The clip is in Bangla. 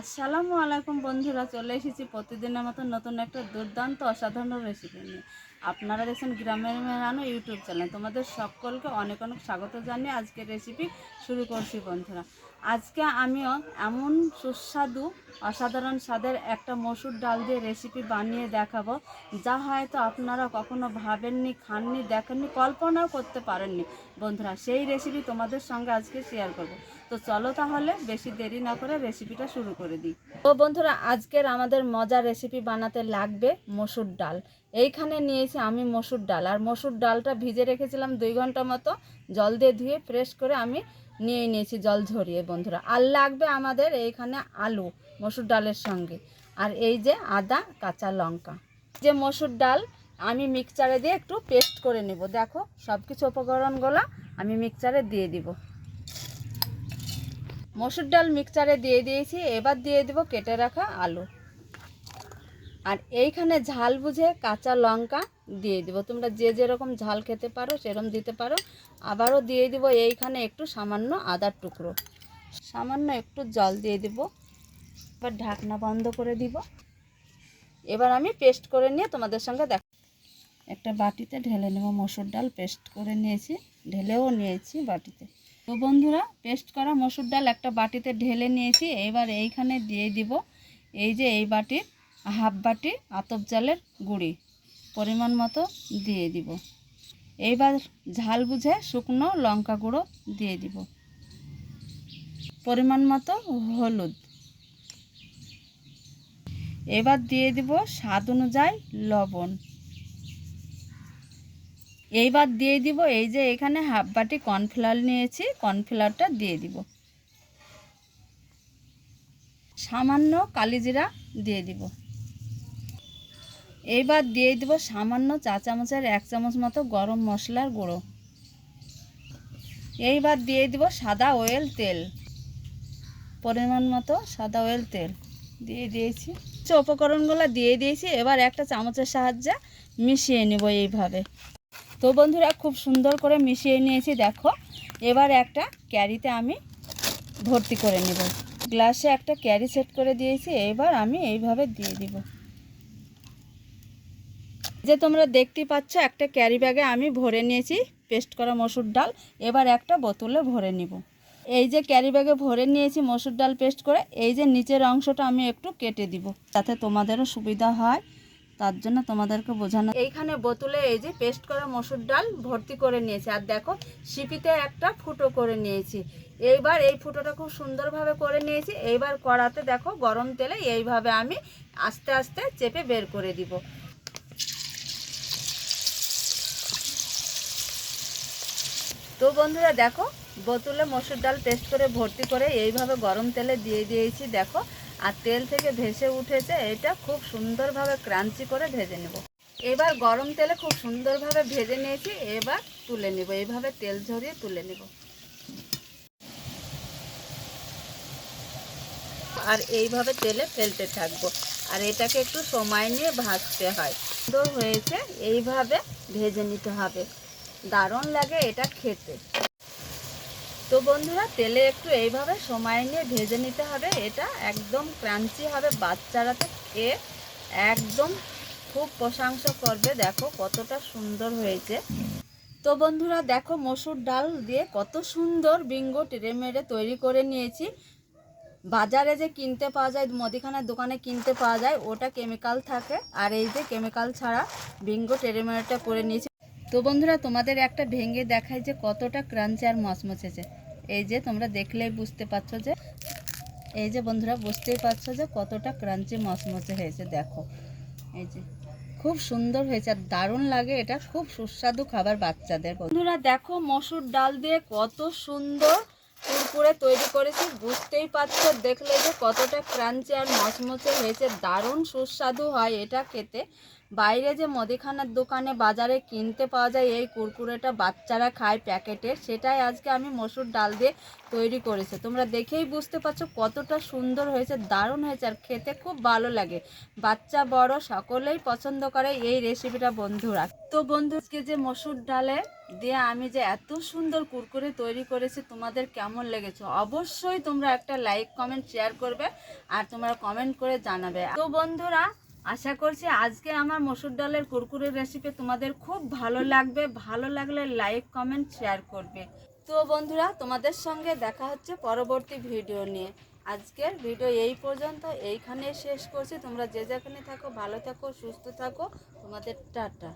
আসসালামু আলাইকুম বন্ধুরা, চলে এসেছি প্রতিদিনের মতো নতুন একটা দুর্দান্ত অসাধারণ রেসিপি নিয়ে। আপনারা দেখছেন গ্রামের মেরানো ইউটিউব চ্যানেল তোমাদের সকলকে অনেক অনেক স্বাগত জানিয়ে আজকে রেসিপি শুরু করছি বন্ধুরা। আজকে আমিও এমন সুস্বাদু, অসাধারণ স্বাদের একটা মসুর ডাল দিয়ে রেসিপি বানিয়ে দেখাবো, যা হয়তো আপনারা কখনো ভাবেননি, খাননি, দেখেননি, কল্পনাও করতে পারেননি। বন্ধুরা, সেই রেসিপি তোমাদের সঙ্গে আজকে শেয়ার করব। তো চলো তাহলে বেশি দেরি না করে রেসিপিটা শুরু করে দিই। তো বন্ধুরা, আজকের আমাদের মজার রেসিপি বানাতে লাগবে মসুর ডাল। এইখানে নিয়েছি আমি মসুর ডাল। আর মসুর ডালটা ভিজে রেখেছিলাম দুই ঘণ্টা মতো। জল দিয়ে ধুয়ে ফ্রেশ করে আমি নিয়ে নিয়েছি জল ঝরিয়ে বন্ধুরা। আর লাগবে আমাদের এইখানে আলু মসুর ডালের সঙ্গে। আর এই যে আদা, কাঁচা লঙ্কা। যে মসুর ডাল আমি মিক্সচারে দিয়ে একটু পেস্ট করে নেব। দেখো সব কিছু উপকরণগুলো আমি মিক্সচারে দিয়ে দিব। মসুর ডাল মিক্সচারে দিয়ে দিয়েছি, এবার দিয়ে দেব কেটে রাখা আলু। আর এইখানে ঝাল বুঝে কাঁচা লঙ্কা দিয়ে দিব। তোমরা যে যেরকম ঝাল খেতে পারো, সেরকম দিতে পারো। আবারও দিয়ে দিব এইখানে একটু সামান্য আদার টুকরো। সামান্য একটু জল দিয়ে দিব। এবার ঢাকনা বন্ধ করে দিব। এবার আমি পেস্ট করে নিয়ে তোমাদের সঙ্গে দেখ একটা বাটিতে ঢেলে নেব মসুর ডাল, পেস্ট করে নিয়েছি। ঢেলেও নিয়েছি বাটিতে। তো বন্ধুরা পেস্ট করা মসুর ডাল একটা বাটিতে ঢেলে নিয়েছি। এবার এইখানে দিয়ে দিব এই যে এই বাটির হাফ বাটি আতপ চালের গুঁড়ি। পরিমাণ মতো দিয়ে দিব। এইবার ঝাল বুঝে শুকনো লঙ্কা গুঁড়ো দিয়ে দিব। পরিমাণ মতো হলুদ। এবার দিয়ে দিব স্বাদ অনুযায়ী লবণ। এইবার দিয়ে দিব, এই যে এখানে হাফ বাটি কর্নফ্লাওয়ার নিয়েছি কর্নফ্লাওয়ারটা দিয়ে দিব। সামান্য কালিজিরা দিয়ে দিব। এইবার দিয়ে দিব সামান্য চা চামচের এক চামচ মতো গরম মশলার গুঁড়ো। এইবার দিয়ে দিব সাদা অয়েল তেল। পরিমাণ মতো সাদা অয়েল তেল দিয়ে দিয়েছি। উপকরণগুলো দিয়ে দিয়েছি, এবার একটা চামচের সাহায্যে মিশিয়ে নেব এইভাবে। তো বন্ধুরা, খুব সুন্দর করে মিশিয়ে নিয়েছি, দেখো। এবার একটা ক্যারিতে আমি ভর্তি করে নেব। গ্লাসে একটা ক্যারি সেট করে দিয়েছি, এবার আমি এইভাবে দিয়ে দিব। যে তোমরা দেখতে পাচ্ছ, একটা ক্যারি ব্যাগে আমি ভরে নিয়েছি পেস্ট করা মসুর ডাল। এবার একটা বোতলে ভরে নিব। এই যে ক্যারি ব্যাগে ভরে নিয়েছি মসুর ডাল পেস্ট করে, এই যে নিচের অংশটা আমি একটু কেটে দিব, যাতে তোমাদেরও সুবিধা হয়। তার জন্য তোমাদেরকে বোঝানো এইখানে বোতলে এই যে পেস্ট করা মসুর ডাল ভর্তি করে নিয়েছি। আর দেখো, সিপিতে একটা ফুটো করে নিয়েছি। এইবার এই ফুটোটা খুব সুন্দরভাবে করে নিয়েছি। এইবার কড়াতে দেখো, গরম তেলে এইভাবে আমি আস্তে আস্তে চেপে বের করে দিব। তো বন্ধুরা দেখো, বোতলে মসুর ডাল পেস্ট করে ভর্তি করে এইভাবে গরম তেলে দিয়ে দিয়েছি। দেখো আর তেল থেকে ভেসে উঠেছে, এটা খুব সুন্দরভাবে ক্রাঞ্চি করে ভেজে নেব। এবার গরম তেলে খুব সুন্দরভাবে ভেজে নিয়েছি, এবার তুলে নেব, এইভাবে তেল ঝরিয়ে তুলে নেব। আর এইভাবে তেলে ফেলতে থাকব। আর এটাকে একটু সময় নিয়ে ভাজতে হয়। সুন্দর হয়েছে, এইভাবে ভেজে নিতে হবে। দারুণ লাগে এটা খেতে। তো বন্ধুরা, তেলে একটু এইভাবে সময় নিয়ে ভেজে নিতে হবে। এটা একদম ক্রাঞ্চি হবে, বাচ্চারা তো খেয়ে একদম খুব প্রশংসা করবে। দেখো কতটা সুন্দর হয়েছে। তো বন্ধুরা, দেখো মসুর ডাল দিয়ে কত সুন্দর বিঙ্গো টেরে মেরে তৈরি করে নিয়েছি। বাজারে যে কিনতে পাওয়া যায়, মদিখানার দোকানে কিনতে পাওয়া যায়, ওটা কেমিক্যাল থাকে। আর এই যে কেমিক্যাল ছাড়া বিঙ্গো টেরেমেরেটা করে নিয়েছি। তো বন্ধুরা, তোমাদের একটা ভেঙে দেখায় যে কতটা ক্রাঞ্চি আর মচমচেছে। এই যে তোমরা দেখলেই বুঝতে পারছ যে, এই যে বন্ধুরা, বুঝতেই পারছ যে কতটা ক্রাঞ্চি মচমচে হয়েছে, দেখো। এই যে, খুব সুন্দর হয়েছে আর দারুণ লাগে এটা, খুব সুস্বাদু খাবার বাচ্চাদের বন্ধুরা, দেখো মসুর ডাল দিয়ে কত সুন্দর কুরকুরে তৈরি করেছি, বুঝতেই পারছ, দেখলে যে কতটা ক্রাঞ্চি আর মচমচে হয়েছে, দারুণ সুস্বাদু হয় এটা খেতে। বাইরে যে মুদিখানার দোকানে বাজারে কিনতে পাওয়া যায়, এই কুরকুরেটা বাচ্চারা খায় প্যাকেটের সেটাই আজকে আমি মসুর ডাল দিয়ে তৈরি করেছি। তোমরা দেখেই বুঝতে পারছ কতটা সুন্দর হয়েছে, দারুণ হয়েছে, আর খেতে খুব ভালো লাগে। বাচ্চা বড়, সকলেই পছন্দ করে এই রেসিপিটা বন্ধুরা। তো বন্ধুকে যে মসুর ডালে দিয়ে আমি যে এত সুন্দর কুরকুরে তৈরি করেছি, তোমাদের কেমন লেগেছে? অবশ্যই তোমরা একটা লাইক কমেন্ট শেয়ার করবে, আর তোমরা কমেন্ট করে জানাবে। তো বন্ধুরা আশা করছি আজকে আমার মসুর ডালের কুরকুরের রেসিপি তোমাদের খুব ভালো লাগবে। ভালো লাগলে লাইক কমেন্ট শেয়ার করবে। তো বন্ধুরা, তোমাদের সঙ্গে দেখা হচ্ছে পরবর্তী ভিডিও নিয়ে। আজকের ভিডিও এই পর্যন্ত। এইখানে শেষ করছি। তোমরা যে যেখানে থাকো, ভালো থাকো, সুস্থ থাকো। তোমাদের টাটা।